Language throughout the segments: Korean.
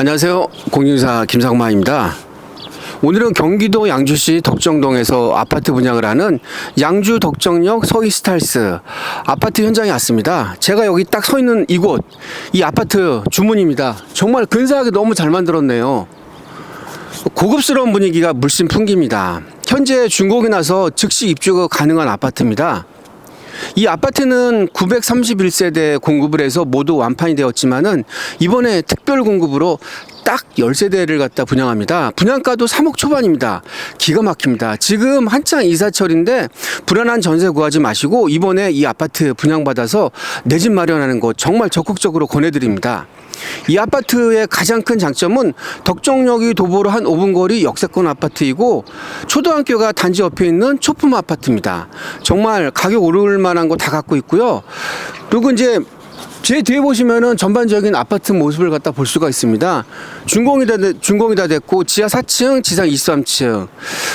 안녕하세요. 공인사 김상마입니다. 오늘은 경기도 양주시 덕정동에서 아파트 분양을 하는 양주 덕정역 서이스탈스 아파트 현장에 왔습니다. 제가 여기 딱 서 있는 이곳, 이 아파트 주문입니다. 정말 근사하게 너무 잘 만들었네요. 고급스러운 분위기가 물씬 풍깁니다. 현재 준공이 나서 즉시 입주가 가능한 아파트입니다. 이 아파트는 931세대 공급을 해서 모두 완판이 되었지만은 이번에 특별 공급으로 딱 10세대를 갖다 분양합니다. 분양가도 3억 초반입니다. 기가 막힙니다. 지금 한창 이사철인데 불안한 전세 구하지 마시고 이번에 이 아파트 분양받아서 내 집 마련하는 것 정말 적극적으로 권해드립니다. 이 아파트의 가장 큰 장점은 덕정역이 도보로 한 5분 거리 역세권 아파트이고 초등학교가 단지 옆에 있는 초품 아파트입니다. 정말 가격 오를 만한 거 다 갖고 있고요. 그리고 이제 제 뒤에 보시면은 전반적인 아파트 모습을 갖다 볼 수가 있습니다. 준공이 다, 돼- 준공이 다 됐고 지하 4층, 지상 23층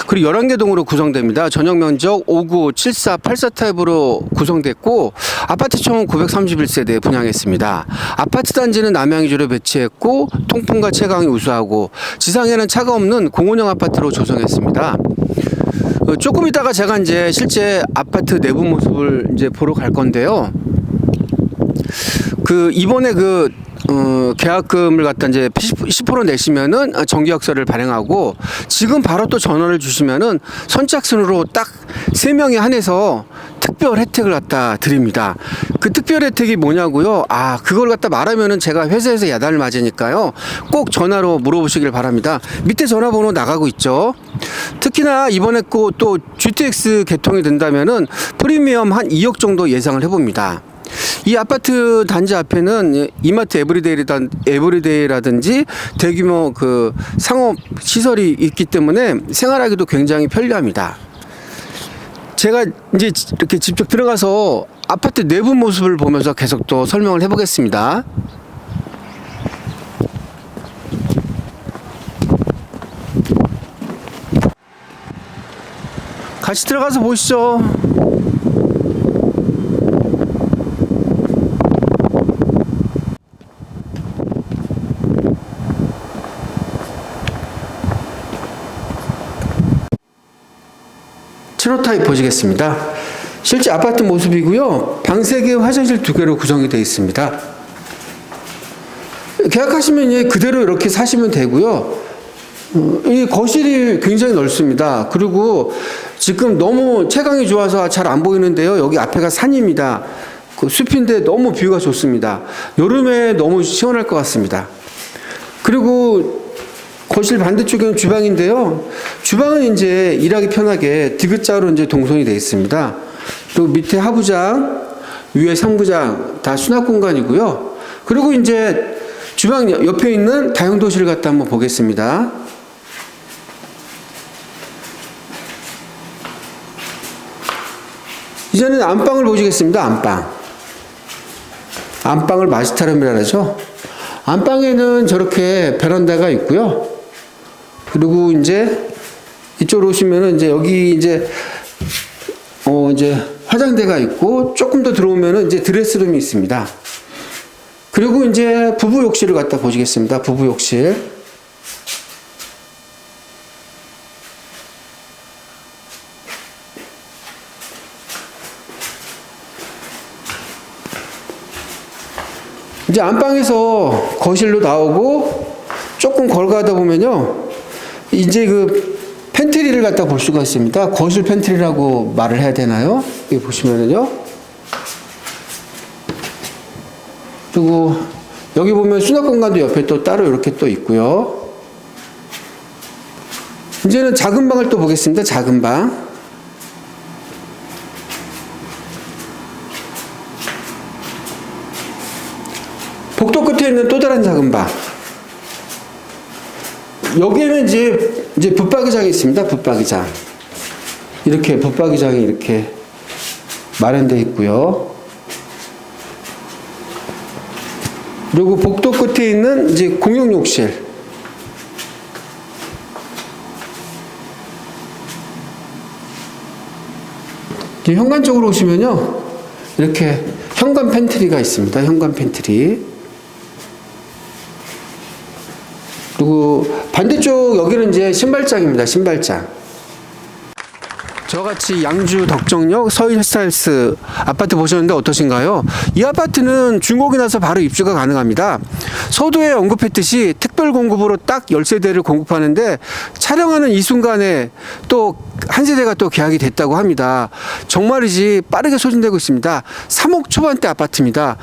그리고 11개 동으로 구성됩니다. 전용 면적 59, 74, 84 타입으로 구성됐고 아파트 총은 931세대 분양했습니다. 아파트 단지는 남양주로 배치했고 통풍과 채광이 우수하고 지상에는 차가 없는 공원형 아파트로 조성했습니다. 어, 조금 있다가 제가 이제 실제 아파트 내부 모습을 이제 보러 갈 건데요. 그 이번에 그 어, 계약금을 갖다 이제 10%, 10% 내시면은 정기약서를 발행하고 지금 바로 또 전화를 주시면은 선착순으로 딱 세 명에 한해서 특별 혜택을 갖다 드립니다. 그 특별 혜택이 뭐냐고요? 아, 그걸 갖다 말하면은 제가 회사에서 야단을 맞으니까요. 꼭 전화로 물어보시길 바랍니다. 밑에 전화번호 나가고 있죠. 특히나 이번에 또, 또 GTX 개통이 된다면은 프리미엄 한 2억 정도 예상을 해봅니다. 이 아파트 단지 앞에는 이마트 에브리데이라든 에브리데이라든지 대규모 그 상업 시설이 있기 때문에 생활하기도 굉장히 편리합니다. 제가 이제 이렇게 직접 들어가서 아파트 내부 모습을 보면서 계속 또 설명을 해보겠습니다. 같이 들어가서 보시죠. 칠호 타입 보시겠습니다. 실제 아파트 모습이고요. 방 3개, 화장실 2개로 구성이 되어 있습니다. 계약하시면 이제 그대로 이렇게 사시면 되고요. 어, 이 거실이 굉장히 넓습니다. 그리고 지금 너무 채광이 좋아서 잘 안 보이는데요. 여기 앞에가 산입니다. 그 숲인데 너무 뷰가 좋습니다. 여름에 너무 시원할 것 같습니다. 그리고 거실 반대쪽에는 주방인데요. 주방은 이제 일하기 편하게 디귿자로 이제 동선이 되어 있습니다. 그리고 밑에 하부장, 위에 상부장 다 수납 공간이고요. 그리고 이제 주방 옆에 있는 다용도실 갖다 한번 보겠습니다. 이제는 안방을 보시겠습니다. 안방. 안방을 마스터룸이라 그러죠. 안방에는 저렇게 베란다가 있고요. 그리고 이제 이쪽으로 오시면은 이제 여기 이제 어 이제 화장대가 있고 조금 더 들어오면은 이제 드레스룸이 있습니다. 그리고 이제 부부 욕실을 갖다 보시겠습니다. 부부 욕실. 이제 안방에서 거실로 나오고 조금 걸어가다 보면요. 이제 그 팬트리를 갖다 볼 수가 있습니다. 거실 팬트리라고 말을 해야 되나요? 여기 보시면은요. 그리고 여기 보면 수납 공간도 옆에 또 따로 이렇게 또 있고요. 이제는 작은 방을 또 보겠습니다. 작은 방. 복도 끝에 있는 또 다른 작은 방. 여기에는 이제 이제 붙박이장이 있습니다. 붙박이장. 이렇게 붙박이장이 이렇게 마련되어 있고요. 그리고 복도 끝에 있는 이제 공용 욕실. 현관 쪽으로 오시면요. 이렇게 현관 팬트리가 있습니다. 현관 팬트리. 그리고 반대쪽 여기는 이제 신발장입니다. 신발장. 저같이 양주 덕정역 서일 스타일스 아파트 보셨는데 어떠신가요? 이 아파트는 준공이 나서 바로 입주가 가능합니다. 서두에 언급했듯이 특별 공급으로 딱 10세대를 공급하는데 촬영하는 이 순간에 또 한 세대가 또 계약이 됐다고 합니다. 정말이지 빠르게 소진되고 있습니다. 3억 초반대 아파트입니다.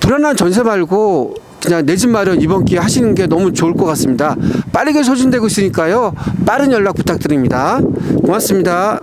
불안한 전세 말고 그냥 내 집 마련 이번 기회에 하시는 게 너무 좋을 것 같습니다. 빠르게 소진되고 있으니까요. 빠른 연락 부탁드립니다. 고맙습니다.